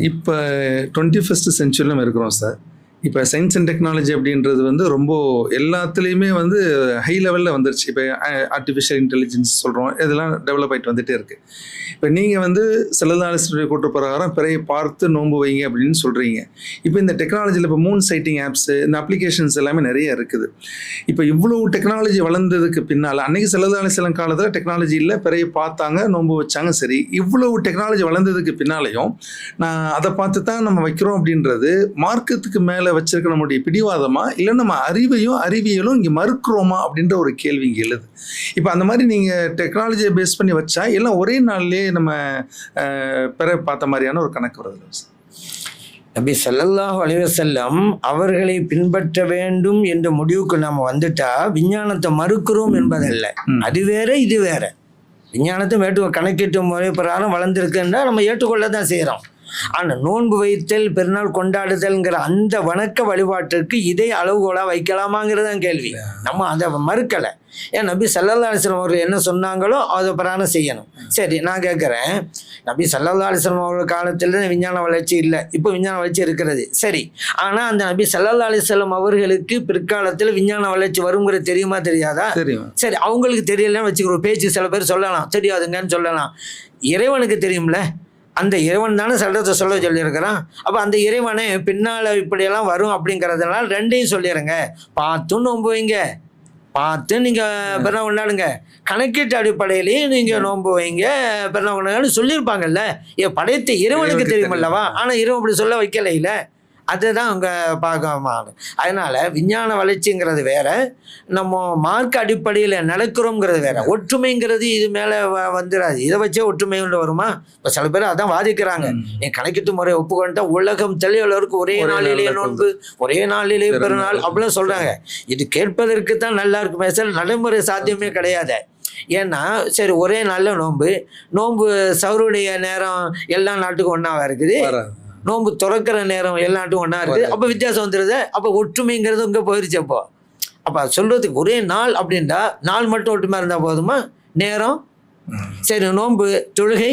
இப்போ twenty first செஞ்சுரியில் நம்ம இருக்கிறோம் சார் இப்போ சயின்ஸ் அண்ட் டெக்னாலஜி அப்படின்றது வந்து ரொம்ப எல்லாத்துலேயுமே வந்து ஹை லெவலில் வந்துருச்சு. இப்போ ஆர்டிஃபிஷியல் இன்டெலிஜென்ஸ் சொல்கிறோம் இதெல்லாம் டெவலப் ஆகிட்டு வந்துகிட்டே இருக்குது இப்போ நீங்கள் வந்து செல்லதாலிஸ்டுடைய கூட்டு பிரகாரம் பிறையை பார்த்து நோம்பு வைங்க அப்படின்னு சொல்கிறீங்க இப்போ இந்த டெக்னாலஜியில் இப்போ மூன் சைட்டிங் ஆப்ஸு இந்த அப்ளிகேஷன்ஸ் எல்லாமே நிறைய இருக்குது. இப்போ இவ்வளோ டெக்னாலஜி வளர்ந்ததுக்கு பின்னால் அன்றைக்கி செல்லதாலிசலம் காலத்தில் டெக்னாலஜி இல்லை பிறையை பார்த்தாங்க நோம்பு வச்சாங்க சரி. இவ்வளவு டெக்னாலஜி வளர்ந்ததுக்கு பின்னாலையும் நான் அதை பார்த்து தான் நம்ம வைக்கிறோம் அப்படின்றது மார்க்கத்துக்கு மேலே வச்சிருக்க நம்முடைய பிடிவாதமா? இல்லை நம்ம அறிவையும் அறிவியலும் இங்கே மறுக்கிறோமா? அப்படின்ற ஒரு கேள்வி இங்கே எழுது. இப்போ அந்த மாதிரி நீங்கள் டெக்னாலஜியை பேஸ் பண்ணி வச்சா எல்லாம் ஒரே நாள்லயே நம்ம பிற பார்த்த மாதிரியான ஒரு கணக்கு வருது. நபி ஸல்லல்லாஹு அலைஹி வஸல்லம் அவர்களை பின்பற்ற வேண்டும் என்ற முடிவுக்கு நாம் வந்துட்டா விஞ்ஞானத்தை மறுக்கிறோம் என்பதல்ல. அது வேற இது வேற. விஞ்ஞானத்தை மேட்டு கணக்கீட்டு முறை பிரகாரம் வளர்ந்துருக்குன்னா நம்ம ஏற்றுக்கொள்ள தான் செய்கிறோம் ஆனால் நோன்பு வைத்தல் பெருநாள் கொண்டாடுதல்ங்கிற அந்த வணக்க வழிபாட்டிற்கு இதே அளவுகோலாக வைக்கலாமாங்கிறது தான் கேள்வி நம்ம அதை மறுக்கலை. ஏன் நபி சல்லல்லா அலிஸ்லாம் அவர்கள் என்ன சொன்னாங்களோ அதை பிரகாரம் செய்யணும். சரி நான் கேட்குறேன். நபி சல்லல்லா அலிஸ்லாம் அவர்கள் காலத்தில் விஞ்ஞான வளர்ச்சி இல்லை. இப்போ விஞ்ஞான வளர்ச்சி இருக்கிறது. சரி ஆனால் அந்த நபி சல்லல்லா அலிஸ்லாம் அவர்களுக்கு பிற்காலத்தில் விஞ்ஞான வளர்ச்சி வருங்கிறது தெரியுமா தெரியாதா? தெரியும். சரி அவங்களுக்கு தெரியலன்னு வச்சுக்கிறோம். பேச்சு சில பேர் சொல்லலாம். தெரியாதுங்கன்னு சொல்லலாம். இறைவனுக்கு தெரியும்ல. அந்த இறைவன் தானே சட்டத்தை சொல்ல சொல்லியிருக்கிறான். அப்போ அந்த இறைவனே பின்னால் இப்படியெல்லாம் வரும் அப்படிங்கிறதுனால ரெண்டையும் சொல்லிடுங்க பார்த்தும் நோன்பு வைங்க. பார்த்து நீங்கள் பிறநாள் கொண்டாடுங்க. கணக்கீட்டு அடிப்படையிலையும் நீங்கள் நோன்பு வைங்க. பிறநாள் கொண்டாடுன்னு சொல்லியிருப்பாங்கல்ல. ஏ படைத்த இறைவனுக்கு தெரியுமல்லவா? ஆனால் இறைவன் அப்படி சொல்ல வைக்கலையில அதுதான் அங்கே பார்க்கமான அதனால் விஞ்ஞான வளர்ச்சிங்கிறது வேற நம்ம மார்க் அடிப்படையில் நடக்கிறோங்கிறது வேற. ஒற்றுமைங்கிறது இது மேலே வந்துடாது இதை வச்சே ஒற்றுமை உண்டு வருமா? இப்போ சில பேர் அதான் வாதிக்கிறாங்க. என் கணக்கிட்டு முறை ஒப்புக்கொண்டா உலகம் தெளிவளருக்கு ஒரே ஒரே நாளிலே நாள்ல நோன்பு ஒரே நாளிலே பெருநாள். அப்படிலாம் சொல்கிறாங்க இது கேட்பதற்கு தான் நல்லா இருக்குமே சார் நடைமுறை சாத்தியமே கிடையாது. ஏன்னா சரி ஒரே நாளில் நோன்பு. நோன்பு சௌருடைய நேரம் எல்லா நாட்டுக்கும் ஒன்றாவா இருக்குது? நோன்பு திறக்கிற நேரம் எல்லா நாட்டும் ஒன்றா இருக்குது அப்போ வித்தியாசம் வந்துடுது அப்போ ஒற்றுமைங்கிறது இங்கே போயிருச்சு அப்போ. அப்போ சொல்கிறதுக்கு ஒரே நாள் அப்படின்டா நாள் மட்டும் ஒற்றுமை இருந்தால் போதுமா? நேரம்? சரி நோன்பு தொழுகை.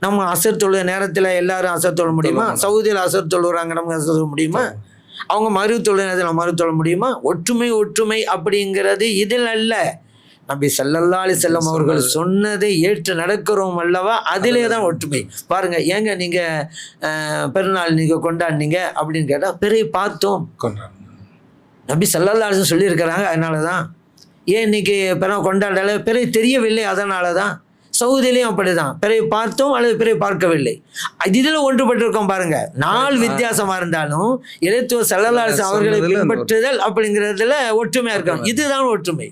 நம்ம அசர் தொழுகை நேரத்தில் எல்லாரும் அசர் தொழ முடியுமா? தொழ. சவுதியில் அசர் தொழுகிறாங்க நமக்கு அசர் தொழ முடியுமா? அவங்க மறு தொழுகை நேரத்தில் மறு தொழ முடியுமா? ஒற்றுமை ஒற்றுமை அப்படிங்கிறது இதில் அல்ல. நபி ஸல்லல்லாஹு அலைஹி வஸல்லம் அவர்கள் சொன்னதை ஏற்று நடக்கிறோம் அல்லவா? அதிலே தான் ஒற்றுமை. பாருங்க ஏங்க நீங்க பெருநாள் நீங்க கொண்டாடினீங்க அப்படின்னு கேட்டா பிறை பார்த்தோம். அலைஹி வஸல்லம் சொல்லியிருக்கிறாங்க அதனால தான் ஏன் இன்னைக்கு பிறகு கொண்டாடல? பிறை தெரியவில்லை அதனால தான் சவுதியிலையும் அப்படிதான். பிறை பார்த்தோம் அல்லது பிறை பார்க்கவில்லை. இதில் ஒன்றுபட்டிருக்கோம் பாருங்க. நாள் வித்தியாசமா இருந்தாலும் இறைத்துவ செல்லலாசு அவர்களை பின்பற்றுதல் அப்படிங்கிறதுல ஒற்றுமையா இருக்கணும். இதுதான் ஒற்றுமை.